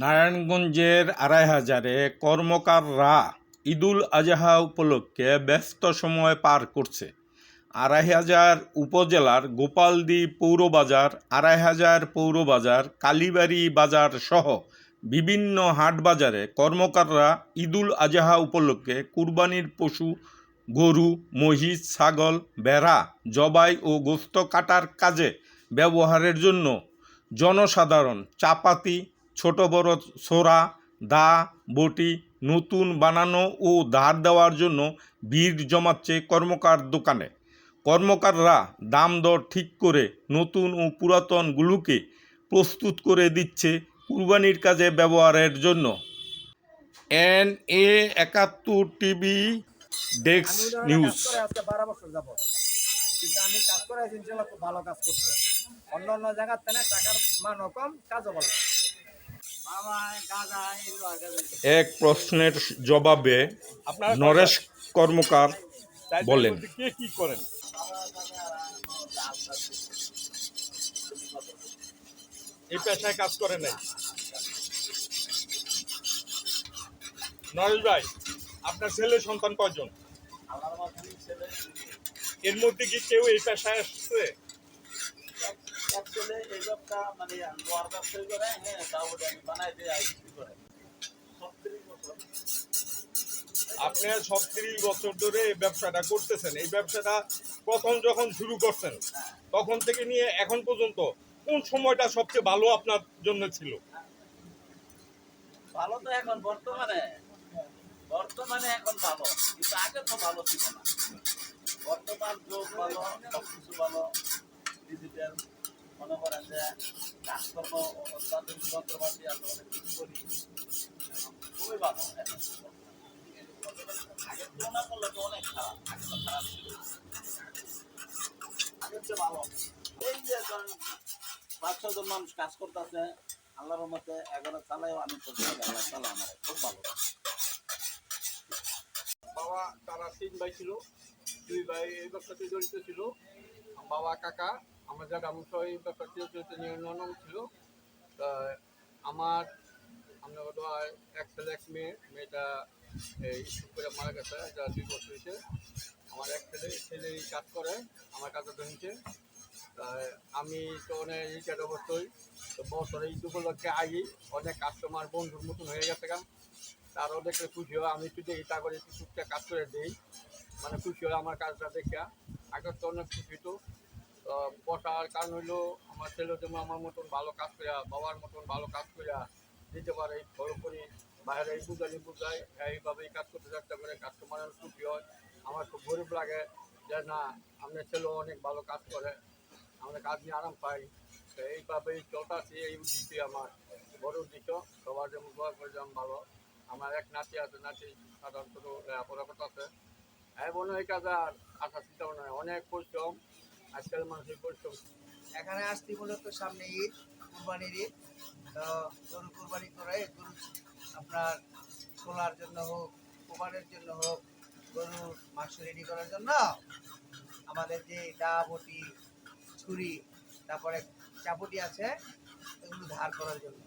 নারায়ণগঞ্জের আড়াই হাজারে কর্মকাররা ঈদুল আজহা উপলক্ষে ব্যস্ত সময় পার করছে। আড়াই হাজার উপজেলার গোপালদি পৌরবাজার আড়াই হাজার পৌরবাজার কালীবাড়ি বাজার সহ বিভিন্ন হাট বাজারে কর্মকাররা ঈদুল আজহা উপলক্ষে কুরবানির পশু, গরু, মহিষ, ছাগল, ভেড়া, জবাই ও গোস্ত কাটার কাজে ব্যবহারের জন্য জনসাধারণ চাপাতি ছোট, বড় ছোরা দা, বটি, নতুন, বানানো ও ধার দেওয়ার জন্য ভিড় জমাচ্ছে কর্মকার দোকানে। কর্মকাররা দাম দর ঠিক করে নতুন ও পুরাতনগুলোকে প্রস্তুত করে দিচ্ছে কুরবানির কাজে ব্যবহারের জন্য। এন এ একাত্তর টিভি ডেস্ক নিউজ। ভালো কাজ করছে। অন্য অন্য জায়গার থেকে টাকার মানও কম, কাজও বাবা গাঁজা এগুলো আগে এক প্রশ্নের জবাবে নরেশ কর্মকার বলেন। কে কি করেন? এই পেশায় কাজ করে নাই। নরেশ ভাই আপনার ছেলে সন্তান কয়জন? এর মধ্যে কি কেউ এই পেশায় আসছে? অ্যাকচুয়ালি এই জবটা মানে লোয়ার ব্যবসায়ী করে হ্যাঁ আমি বানাই বিক্রি করে। আপনি সত্রিশ বছর ধরে এই ব্যবসাটা করতেছেন। এই ব্যবসাটা প্রথম যখন শুরু করছেন তখন থেকে নিয়ে এখন পর্যন্ত কোন সময়টা সবচেয়ে ভালো আপনার জন্য ছিল? ভালো তো এখন বর্তমানে বর্তমানে এখন ভালো। কিন্তু আগে তো ভালো ছিল না। বর্তমান যোগ ভালো সব কিছু ভালো ডিজিটাল মনে করেন যে কাজকর্ম অত্যাধুনিক যন্ত্রপাতি আছে অনেক কিছু করি। খুবই ভালো আগের তুলনা করলে তো অনেক খারাপ আগে খারাপ আগের চেয়ে ভালো। এই যে ধরেন পাঁচ ছজন মানুষ কাজ করতেছে, আল্লাহর মতে এগারো চালায় আমি করতে আল্লাহ চালা আমার খুব ভালো বাবা, তারা তিন ভাই ছিল, দুই ভাই এই ব্যবসাতে জড়িত ছিল। বাবা, কাকা আমার যা গামুছ এই ব্যবসাতে জড়িত নিয়ন্ত্রণ ছিল। তা আমার আমরা হলো এক ছেলে, এক মেয়ে, মেয়েটা এই করে মারা গেছে যা দুই বছর হয়েছে। আমার এক ছেলে ছেলে কাজ করে, আমার কাছে ধরেছে আমি তো অনেক রিটায়ার্ড অবশ্যই তো বছরে এই উপলক্ষে আগে অনেক কাস্টমার বন্ধুর মতন হয়ে গেছে গা। তারও দেখলে খুশি হয়, আমি একটু দেখি করে একটু টুকটাক কাজ করে দিই। মানে খুশি হয় আমার কাজটা দেখে আগে তো অনেক খুশি তো বসার কারণ হইল আমার ছেলে যেমন আমার মতন ভালো কাজ করে বাবার মতন ভালো কাজ করিয়া দিতে পারে এই ফলো করি বাইরে এই বুঝাই এইভাবে এই কাজ করতে চেষ্টা পারে কাস্টমারের খুশি হয়। আমার খুব গরিব লাগে যে না, আপনার ছেলেও অনেক ভালো কাজ করে, আমরা কাজ নিয়ে আরাম পাই। তো এইভাবেই চলতেছি এই উদ্দেশ্যে আমার বড় উদ্দেশ্য। সবার যেমন দোয়া করে যেমন ভালো। আমার এক নাতি আছে, নাতি সাধারণত লেখাপড়া করতেছে। এই মনে হয় কাজ আর, আশা চিন্তা ভাবনা নাই। অনেক পরিশ্রম। আজকাল মানুষের পরিশ্রম। এখানে আসছি মূলত সামনে ঈদ, কুরবানির ঈদ। তো গরু কুরবানি করে গরু আপনার তোলার জন্য হোক, কুরবানের জন্য হোক, গরুর মাংস রেডি করার জন্য আমাদের যে দা বটি ছুরি, তারপরে চাপুটি আছে, এগুলো ধার করার জন্য।